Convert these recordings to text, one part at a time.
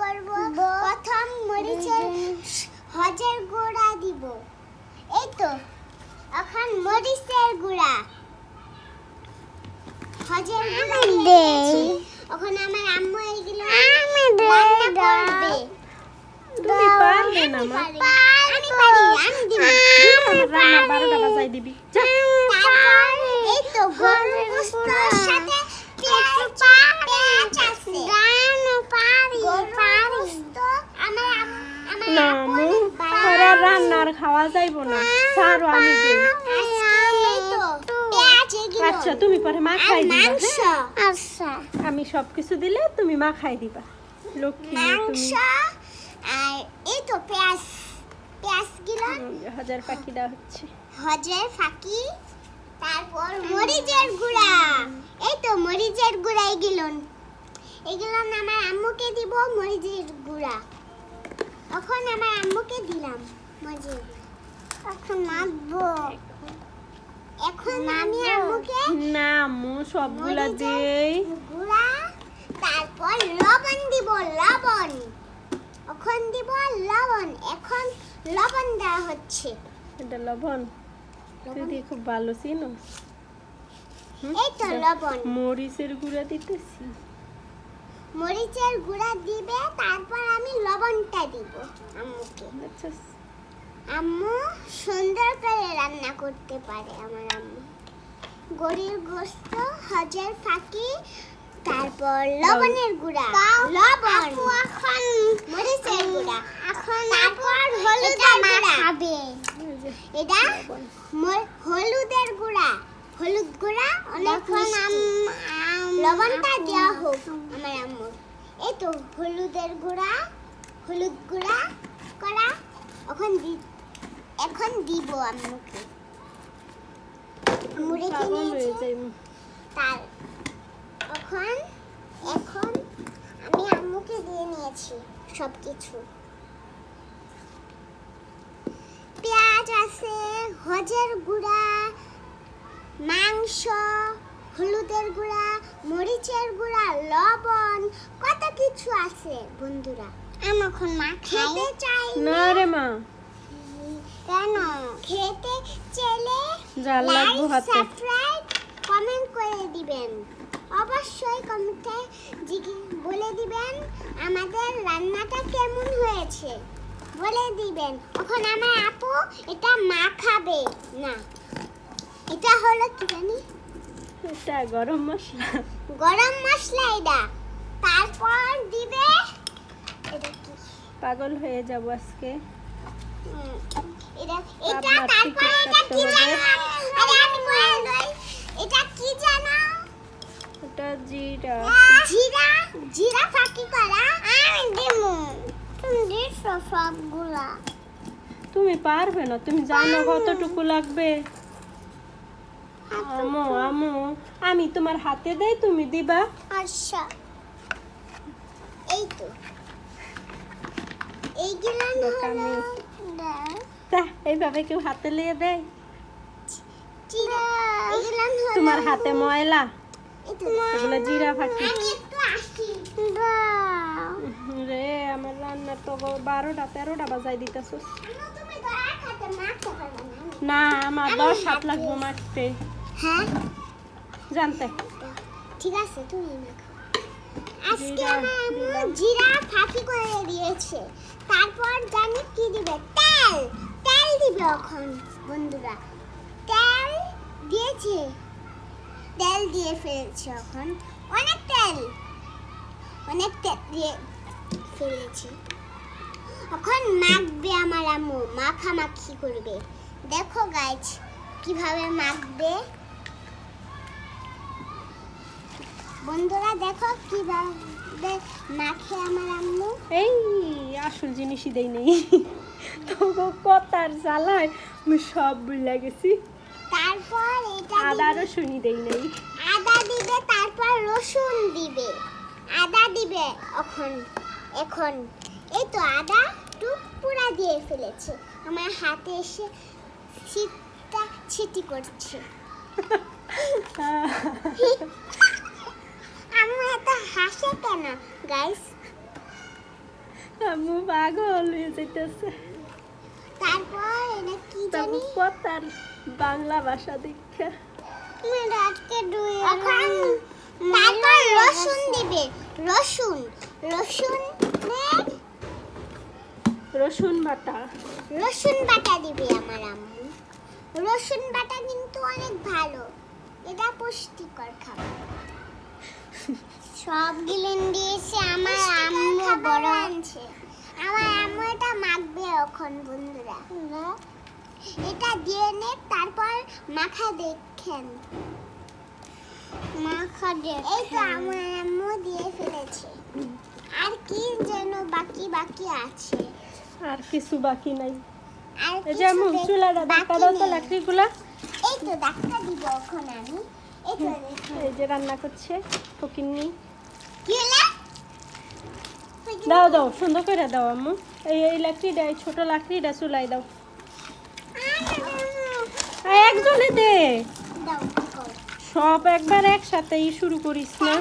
করব। প্রথম মরিচের হজের গুঁড়া দিব। এই তো এখন মরিচের গুঁড়া। হজের গুঁড়া দিয়েছি এখন আমার আম্মু এইগুলো রান্না করবে। তুমি পারবে না মা। আমি পারি আমি দিব। আমার রান্না বারোটা বাজাই দিবি। যা। এই তো গরুর গোশতের সাথে খাওয়া যাইব না। সারও আমি দিই। আচ্ছা তুমি পরে মা খাই দিবা হ্যাঁ? আচ্ছা। আমি সব কিছু দিলে তুমি মা খাই দিবা। লক্ষ্মী তুমি মাংস আর এই তো পেঁয়াজ। পেঁয়াজগুলো হাজার পাখি দেওয়া হচ্ছে। হজের ফাঁকি তারপর মরিচের গুঁড়া। এই তো মরিচের গুঁড়া এগুলো। এগুলো আমার আম্মুকে দিব মরিচের গুঁড়া। এখন আমার আম্মুকে দিলাম মরিচের এখন আমি আম্মুকে না সবগুলা মরিচের দেই গুঁড়া তারপর লবণ দিব লবণ। এখন দিব লবণ। এখন লবণ দেওয়া হচ্ছে। এটা লবণ। তুই খুব ভালো চিনো। এই তো লবণ। মরিচের গুঁড়া দিতেছি। মরিচের গুঁড়া দিবে তারপর আমি লবণটা দিব আম্মুকে। আচ্ছা আম্মু সুন্দর করে রান্না করতে পারে আমার আম্মু। গরির গোস্ত হজের ফাঁকি তারপর লবণের গুঁড়া। লবণ। এখন মরিচের গুঁড়া। এখন তারপর হলুদের গুঁড়া। খাবে। এটা। হলুদের গুঁড়া। হলুদ গুঁড়া অনেকক্ষণ লবণটা দেওয়া হোক আমার আম্মুর এই তো হলুদের গুঁড়া হলুদ গুঁড়া করা। এখন দি এখন দিব আম্মুকে আম্মু রেখে হয়ে নিয়েছে তার এখন এখন আমি আম্মুকে দিয়ে নিয়েছি সব কিছু পেঁয়াজ আছে হজের গুঁড়া মাংস হলুদের গুঁড়া মরিচের গুঁড়া লবণ কত কিছু আছে বন্ধুরা। আমি এখন মা খেতে চাই না রে মা। কেন? খেতে লাগবো লাইক হাতে। সাবস্ক্রাইব কমেন্ট করে দিবেন। অবশ্যই কমেন্টে বলে দিবেন আমাদের রান্নাটা কেমন হয়েছে। বলে দিবেন। এখন আমার আপু এটা মা খাবে। না। এটা হলো কি জানি? এটা গরম মশলা। গরম মশলা এটা। তারপর দিবে এটা কি? পাগল হয়ে যাব আজকে। এটা তারপর কি কাটতে জানো? আরে আমি বলে দেই এটা কি জানো? এটা জিরা। জিরা জিরা ফাঁকি করা আমি দিমু তুমি সবগুলা? তুমি পারবে না তুমি জানো কতটুকু লাগবে? আমু আমু আমি তোমার হাতে দেই তুমি দিবা? আচ্ছা। এই তো। এইগুলা দোকানে। তা এইভাবে কেউ হাতে লিয়ে দেয়? তোমার হাতে ময়লা? এগুলো জিরা ফাঁকি। রে আমার রান্না তো বারোটা তেরোটা বাজাই দিতেছ। মাখতে না। আমার দশ হাত লাগবো মারতে হ্যাঁ? জানতে। ঠিক আছে তুমি আজকে আমার জিরা ফাঁকি করে দিয়েছে। তারপর জানি কি দিবে? এখন বন্ধুরা তেল দিয়েছে। তেল দিয়ে ফেলেছে এখন। অনেক তেল। অনেক তেল দিয়ে ফেলেছে। এখন মাখবে আমার আম্মু। মাখামাখি করবে। দেখো গাছ কীভাবে মাখবে। বন্ধুরা দেখো কীভাবে মাখে আমার আম্মু। এই, আসল জিনিসই দেই নেই তো কথার জ্বালায় আমি সব ভুলে গেছি। তারপর এটা আদা রসুনই দেই নেই। আদা দিবে তারপর রসুন দিবে। আদা দিবে এখন এখন। এই তো আদা টুক পুরা দিয়ে ফেলেছে। আমার হাতে এসে ছিটটা ছিটি করছে। আমার এত হাসে কেন গাইস আম্মু পাগল হয়ে যেতেছে তারপর এটা কি জানি? তারপর কথার বাংলা ভাষা দীক্ষা। এখন তারপর রসুন দিবে। রসুন রসুন রসুন বাটা। রসুন বাটা দিবে আমার আম্মু। রসুন বাটা কিন্তু অনেক ভালো। এটা পুষ্টিকর খাবার। সব গিলেন দিয়েছে আমার আম্মু বড় আনছে আমার আম্মু এটা মাখবে এখন বন্ধুরা। এটা দিয়ে নে তারপর মাখা দেখেন। মাখা দেখেন। এই তো আমার আম্মু দিয়ে ফেলেছে। আর কি যেন বাকি বাকি আছে। আর কিছু বাকি নাই। এই যে আম্মু চুলাটা ধাক্কা দাও তো। লাকড়িগুলা। এই তো ডাক্তার দিব এখন আমি। এই তো এই যে রান্না করছে ফকিন্নি। কি হলো? দাও দাও সুন্দর করে দাও আম্মু। এই এই লাকড়িটা এই ছোট লাকড়িটা চুলাই দাও। একজনে দে। সব একবার একসাথেই শুরু করিস না।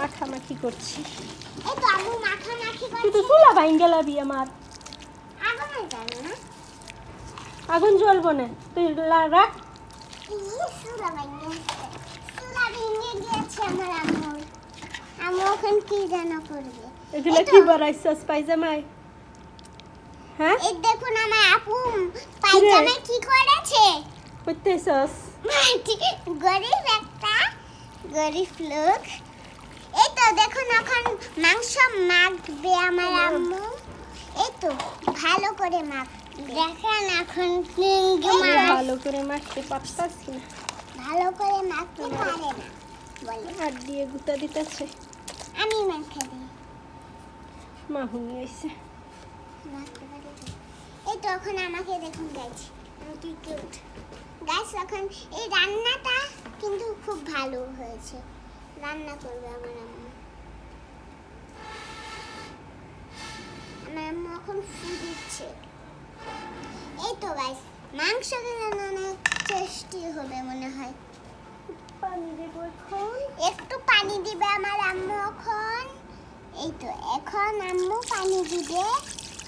মাখামাখি করছি। তুই তো চুলা বাইন গেলাবি আমার। আগুন জ্বলবো না? তুই রাখ। ভেঙে ভেঙে গিয়েছে আমার আম্মু। এখন কি করবে? এগুলো কি হ্যাঁ? এই দেখুন আমার আপু। পায়জামায় কি করেছে? করতেছস? গরিব একটা গরিব লোক। এই তো দেখুন এখন মাংস মাখবে আমার আম্মু। এই তো ভালো করে মাখ দেখেন এখন চিংড়ি মাছ। ভালো করে মাখতে পারতাছি না। ভালো করে মাখতে পারে না। বলে। হাত দিয়ে গুতা দিতেছে। আমি মাখা দিই। মাহুনি আইছে। মাখতে এই তো এখন আমাকে দেখুন গাইছ কি কিউট গাইছ এখন এই রান্নাটা কিন্তু খুব ভালো হয়েছে। রান্না করবে আমার আম্মু। আমার আম্মু এখন ফু দিচ্ছে। এই তো গাইস মাংস কিন্তু টেস্টি হবে মনে হয়। পানি দেবো এখন। একটু পানি দিবে আমার আম্মু এখন। এই তো এখন আম্মু পানি দিবে।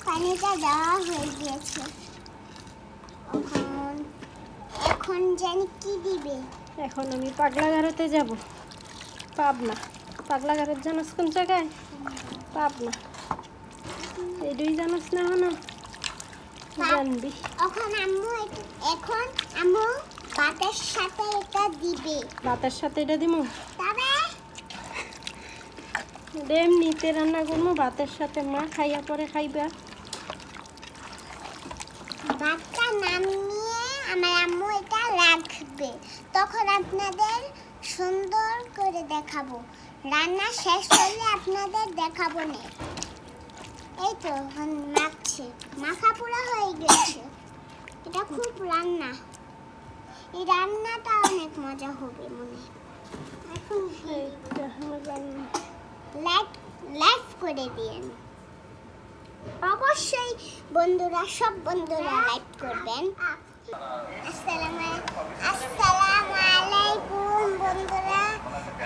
পানিটা দেওয়া হয়ে গিয়েছে। এখন এখন জানি কি দিবে? এখন আমি পাগলাগারোতে যাব। পাবনা। পাগলা গারোত জানাস কোন জায়গায়? পাবনা। এটাই জানাস না হনো জানবি। এখন আম্মু এখন আম্মু ভাতের সাথে এটা দিবে। ভাতের সাথে এটা দিমু? তবে এমনিতে রান্না করব ভাতের সাথে মা খাইয়া পরে খাইবা। ভাতটা নামিয়ে আমার আম্মু এটা রাখবে। তখন আপনাদের সুন্দর করে দেখাবো। রান্না শেষ করলে আপনাদের দেখাবো না। এই তো এখন মাখছে মাখা পুরা হয়ে গেছে। এটা খুব রান্না। এই রান্নাটা অনেক মজা হবে মনে এখন আমার লাইক লাইক করে দিয়েন। অবশ্যই বন্ধুরা সব বন্ধুরা লাইক করবেন। আসসালামু আসসালামু আলাইকুম বন্ধুরা।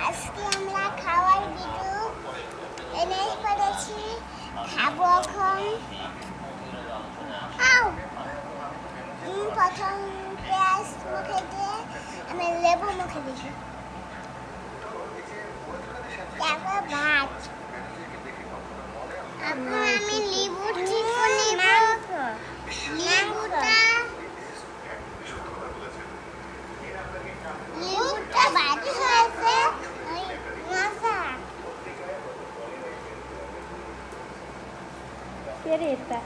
আজকে আমরা খাওয়ার ভিডিও এনে করেছি। খাব এখন আও! প্রথম পেঁয়াজ মুখে দিয়ে আমি লেবু মুখে দিই তারপর ভাত। এখন আমি লেবু চিপু নেব লেবুটা বাটি হয়েছে ওই মশা কে রে এটা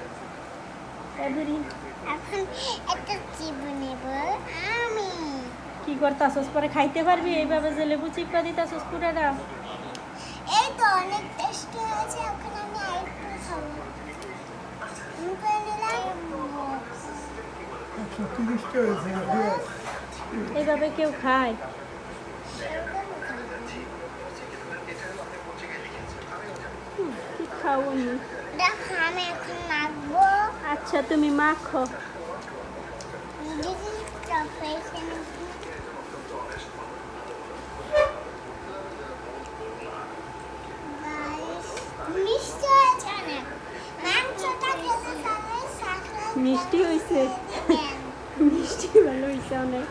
এদুরি এখন একটা চিপু নেব আমি। কি করতাছস? পরে খাইতে পারবি? এইভাবে যে লেবু চিপা দিতাছস পুরাটা এই তো অনেক টেস্টি হয়েছে এখন আমি আরেকটু খাব। করে এইভাবে কেউ খায়। হুম, কি খাও আমি? দেখো আমি এখন মাখবো। আচ্ছা তুমি মাখো। মিষ্টি হয়েছে। মিষ্টি ভালো হয়েছে অনেক।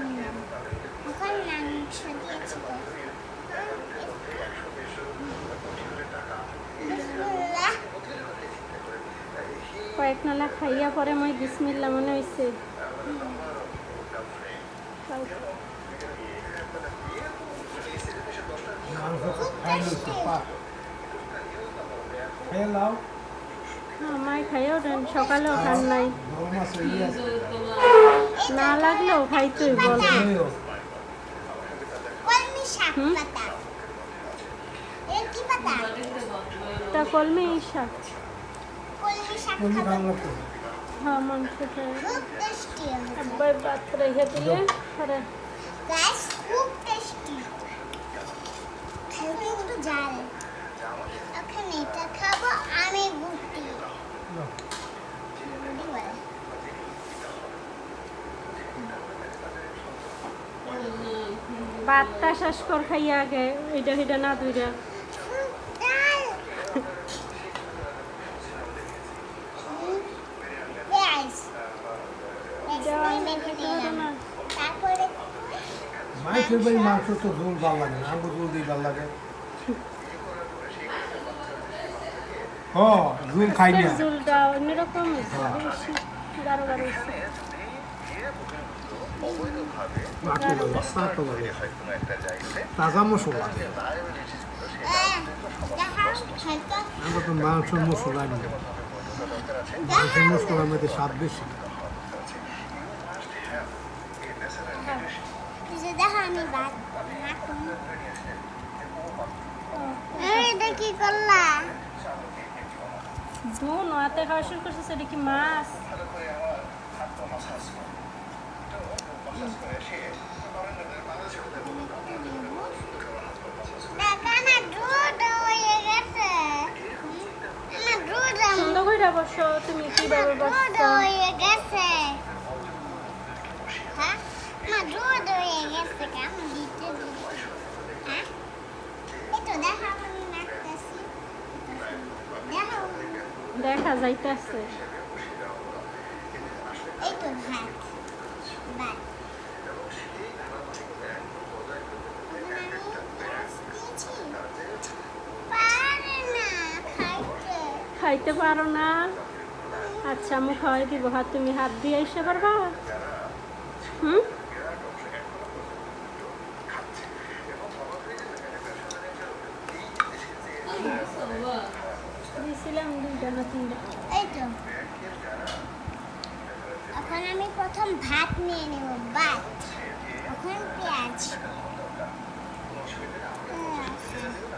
নিলাম এখন মাংস দিয়েছি তো বিসমিল্লাহ। কয়েক নালা খাইয়া পরে মই বিসমিল্লা মনে হয়েছে মাংস খাই নিচ্ছে পা খেয়ে লাও আমায় খাইও সকালেও খান নাই না লাগলেও খাইতেই বল তা কলমি শাক হ্যাঁ মাংস খাই খুব টেস্টি রেখে খাইতে এখন এটা খাব আমি গুটি। গুটি শেষ কর খাইয়া আগে এইটা সেটা না দুইটা মাংস তো ঝোল ভালো লাগে না আঙ্গুর ঝোল দিয়ে ভালো লাগে। ও ঝোল খাই না। ঝুলটা অন্যরকম গাঢ় গাঢ় তাজা মশলা। আমরা তো মাংসের মশলা নিই মাংসের মশলার মধ্যে স্বাদ বেশি। এই যে দেখো আমি কি করলা? ঝুল হাতে খাওয়া শুরু করছে সেটা কি মাছ? সুন্দর করে বসো তুমি কীভাবে দুধ বসছো? হয়ে গেছে। হ্যাঁ? আমার দুধ হয়ে গেছে কেমন দিতে দিতে হ্যাঁ এই তো দেখো আমি মাখতেছি দেখো দেখা যাইতেছে। খাইতে পারো না? আচ্ছা আমি খাওয়াই দিব। হাত তুমি হাত দিয়ে এসে পারবা? হুম? দিয়েছিলাম দুইটা না তিনটা। এই তো। এখন আমি প্রথম ভাত নিয়ে নেব, ভাত। এখন পেঁয়াজ। পেঁয়াজ।